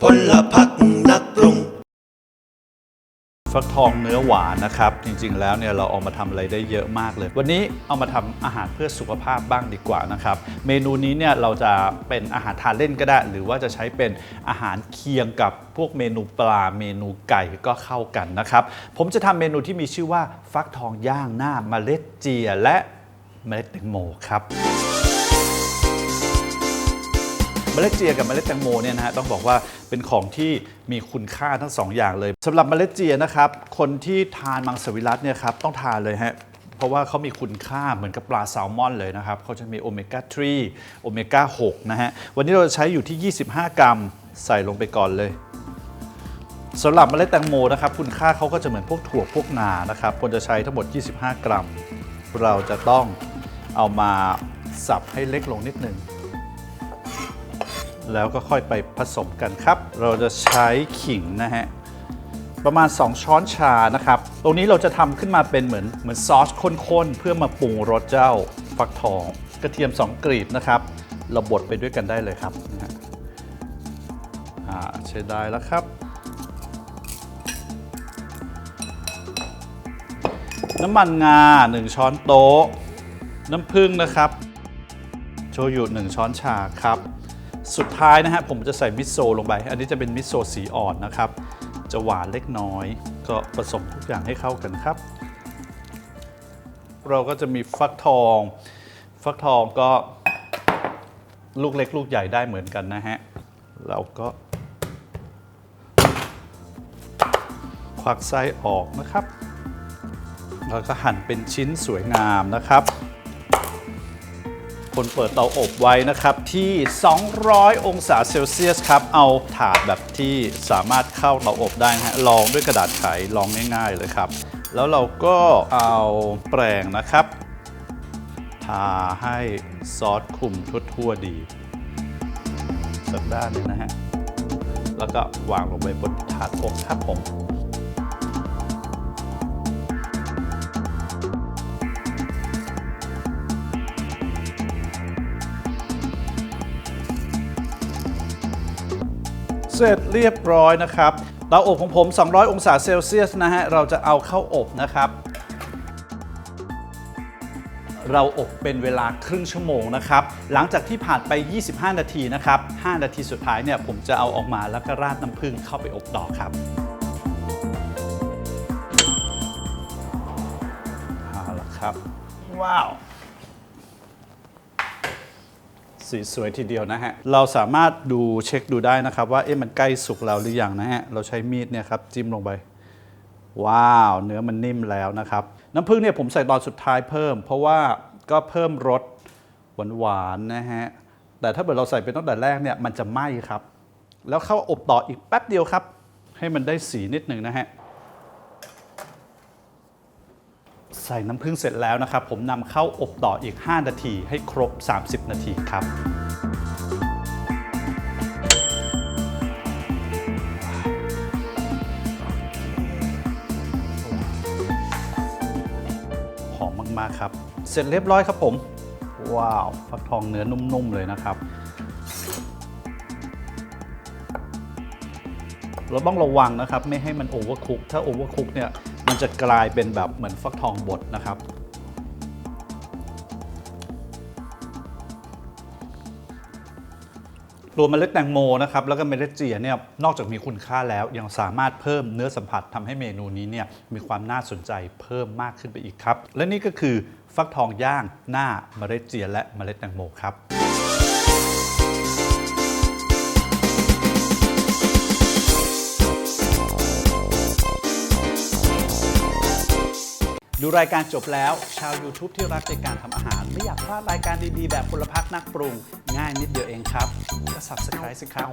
พลพักนักปรุงฟักทองเนื้อหวานนะครับ จริงๆ แล้วเนี่ยเราเอามาทำอะไรได้เยอะมากเลย วันนี้เอามาทำอาหารเพื่อสุขภาพบ้างดีกว่านะครับ เมนูนี้เนี่ยเราจะเป็นอาหารทานเล่นก็ได้ หรือว่าจะใช้เป็นอาหารเคียงกับพวกเมนูปลาเมนูไก่ก็เข้ากันนะครับ ผมจะทำเมนูที่มีชื่อว่าฟักทองย่างหน้าเมล็ดเจียและเมล็ดแตงโมครับ เมล็ดเจียกับเมล็ดแตงโมเนี่ยนะฮะต้องบอกว่าเป็นของที่มีคุณค่าทั้งสองอย่างเลยสำหรับเมล็ดเจียนะครับคนที่ทานมังสวิรัตเนี่ยครับต้องทานเลยฮะเพราะว่าเขามีคุณค่าเหมือนกับปลาแซลมอนเลยนะครับเขาจะมีโอเมก้า3โอเมก้า6นะฮะวันนี้เราจะใช้อยู่ที่ 25 กรัมใส่ลงไปก่อนเลยสำหรับเมล็ดแตงโมนะครับคุณค่าเขาก็จะเหมือนพวกถั่วพวกงานะครับควรจะใช้ทั้งหมด 25 กรัม เราจะต้องเอามาสับให้เล็กลงนิดหนึ่ง แล้วก็ค่อยไปผสมกันครับ เราจะใช้ขิงนะฮะประมาณ 2 ช้อนชานะครับ ตรงนี้เราจะทำขึ้นมาเป็นเหมือนเหมือนซอสข้นๆ เพื่อมาปรุงรสเจ้าฟักทอง กระเทียม 2กรีบนะครับ เราบดไปด้วยกันได้เลยครับอ่าใช้ได้แล้วครับ น้ำมันงา 1 ช้อนโต๊ะ น้ำผึ้งนะครับ โชยุ 1 ช้อนชาครับ สุดท้ายนะฮะผมจะใส่มิโซะลงไป อันนี้จะเป็นมิโซะสีอ่อนนะครับ จะหวานเล็กน้อย ก็ผสมทุกอย่างให้เข้ากันครับ เราก็จะมีฟักทอง ฟักทองก็ลูกเล็กลูกใหญ่ได้เหมือนกันนะฮะ เราก็ควักไส้ออกนะครับ แล้วก็หั่นเป็นชิ้นสวยงามนะครับ คนเปิดเตาอบไว้นะครับที่ 200 องศาเซลเซียสครับ เอาถาดแบบที่สามารถเข้าเตาอบได้นะฮะลองด้วยกระดาษไขลองง่าย ๆเลยครับ แล้วเราก็เอาแปรงนะครับทาให้ซอสคลุมทั่วๆดีสักด้านนึงนะฮะแล้วก็วางลงไปบนถาดอบครับผม เสร็จเรียบร้อยนะครับเตาอบของผม 200 องศาเซลเซียสนะฮะ เราจะเอาเข้าอบนะครับ เราอบเป็นเวลาครึ่งชั่วโมงนะครับ หลังจากที่ผ่านไป 25 นาทีนะครับ 5 นาทีสุดท้ายเนี่ยผมจะเอาออกมาแล้วก็ราดน้ำผึ้งเข้าไปอบต่อครับเอาละครับ ว้าว สีสวยทีเดียวนะฮะ เราสามารถดูเช็คดูได้นะครับ ว่าเอ๊ะมันใกล้สุกแล้วหรือยังนะฮะ เราใช้มีดเนี่ยครับจิ้มลงไป ว้าว เนื้อมันนิ่มแล้วนะครับ น้ำผึ้งเนี่ยผมใส่ตอนสุดท้ายเพิ่ม เพราะว่าก็เพิ่มรสหวานๆนะฮะ แต่ถ้าเกิดเราใส่ไปตั้งแต่แรกเนี่ยมันจะไหม้ครับ แล้วเข้าอบต่ออีกแป๊บเดียวครับ ให้มันได้สีนิดหนึ่งนะฮะ ใส่น้ำผึ้งเสร็จแล้วนะครับ ผมนำเข้าอบต่ออีก 5 นาทีให้ครบ 30 นาทีครับ หอมมาก ๆ ครับ เสร็จเรียบร้อยครับผม ว้าว ฟักทองเนื้อนุ่ม ๆ เลยนะครับ เราต้องระวังนะครับ ไม่ให้มันโอเวอร์คุก ถ้าโอเวอร์คุกเนี่ยมันจะกลายเป็นแบบเหมือนฟักทองบดนะครับตัวเมล็ดแตงโมนะครับ แล้วก็เมล็ดเจียเนี่ยนอกจากมีคุณค่าแล้ว ยังสามารถเพิ่มเนื้อสัมผัสทำให้เมนูนี้เนี่ยมีความน่าสนใจเพิ่มมากขึ้นไปอีกครับ และนี่ก็คือฟักทองย่างหน้าเมล็ดเจียและเมล็ดแตงโมครับ ดูรายการจบแล้ว ชาว YouTube ที่รักในการทำอาหาร ไม่อยากพลาดรายการดีๆ แบบพลพักนักปรุง ง่ายนิดเดียวเองครับ ก็ subscribe สิครับ